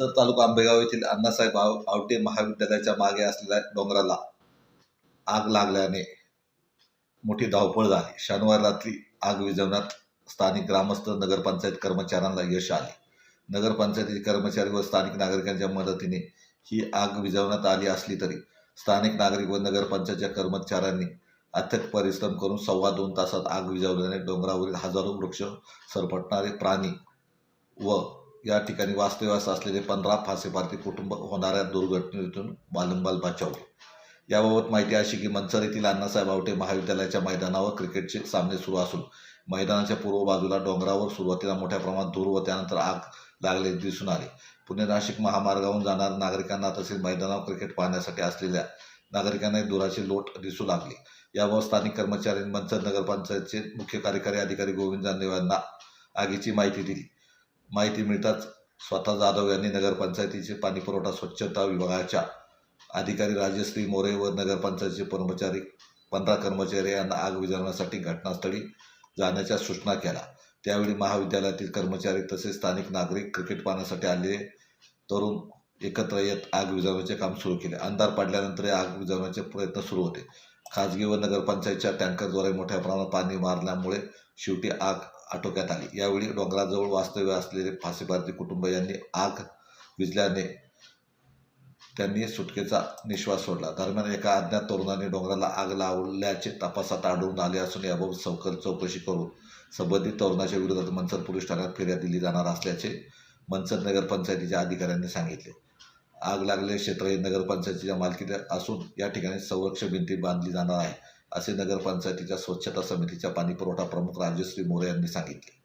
मंचर तालुका आंबेगाव येथील अण्णासाहेब आव आवटे महाविद्यालयाच्या मागे असलेल्या डोंगराला आग लागल्याने मोठी धावपळ झाली. शनिवार रात्री आग विझवण्यात स्थानिक ग्रामस्थ नगरपंचायत कर्मचाऱ्यांना यश आले. नगरपंचायतीचे कर्मचारी व स्थानिक नागरिकांच्या मदतीने ही आग विझवण्यात आली असली तरी स्थानिक नागरिक व नगरपंचायतच्या कर्मचाऱ्यांनी अथक परिश्रम करून सव्वा दोन तासात आग विझवल्याने डोंगरावरील हजारो वृक्ष सरपटणारे प्राणी व या ठिकाणी वास्तव्यास असलेले पंधरा फासेपारती कुटुंब होणाऱ्या दुर्घटनेतून बालंबाल बचावले. याबाबत माहिती अशी की मंचर येथील अण्णासाहेब आवटे महाविद्यालयाच्या मैदानावर क्रिकेटचे सामने सुरू असून मैदानाच्या पूर्व बाजूला डोंगरावर सुरुवातीला मोठ्या प्रमाणात धूर व त्यानंतर आग लागले दिसून आले. पुणे नाशिक महामार्गावरून जाणाऱ्या नागरिकांना तसेच मैदानावर क्रिकेट पाहण्यासाठी असलेल्या नागरिकांना धुराची लोट दिसू लागली. याबाबत स्थानिक कर्मचाऱ्यांनी मंचर नगरपंचायतचे मुख्य कार्यकारी अधिकारी गोविंद जानदेव यांना आगीची माहिती दिली. माहिती मिळताच स्वतः जाधव यांनी नगरपंचायतीचे पाणी पुरवठा स्वच्छता विभागाच्या अधिकारी राजश्री मोरे व नगरपंचायतीचे कर्मचारी पंधरा कर्मचारी यांना आग विझवण्यासाठी घटनास्थळी जाण्याच्या सूचना केल्या. त्यावेळी महाविद्यालयातील कर्मचारी तसेच स्थानिक नागरिक क्रिकेट पाहण्यासाठी आलेले तरुण एकत्र येत आग विझवण्याचे काम सुरू केले. अंधार पडल्यानंतर हे आग विझवण्याचे प्रयत्न सुरू होते. खाजगी व नगरपंचायतच्या टँकरद्वारे मोठ्या प्रमाणात पाणी मारल्यामुळे शेवटी आग आटोक्यात आली. यावेळी डोंगराजवळ वास्तव्य असलेले फासेबाजी कुटुंब यांनी आग विजल्याने त्यांनी सुटकेचा निश्वास सोडला. दरम्यान एका अज्ञात तरुणाने डोंगराला आग लावल्याचे तपासात आढळून आले असून याबाबत सवकर चौकशी करून संबंधित तरुणाच्या विरोधात मंचर पोलीस ठाण्यात फिर्याद दिली जाणार असल्याचे मंचर नगरपंचायतीच्या अधिकाऱ्यांनी सांगितले. आग लागलेले क्षेत्र हे नगरपंचायतीच्या मालकीत असून या ठिकाणी संरक्षण भिंती बांधली जाणार आहे. असे नगरपंचायतीच्या स्वच्छता समितीच्या पाणीपुरवठा प्रमुख राजश्री मोरे यांनी सांगितले.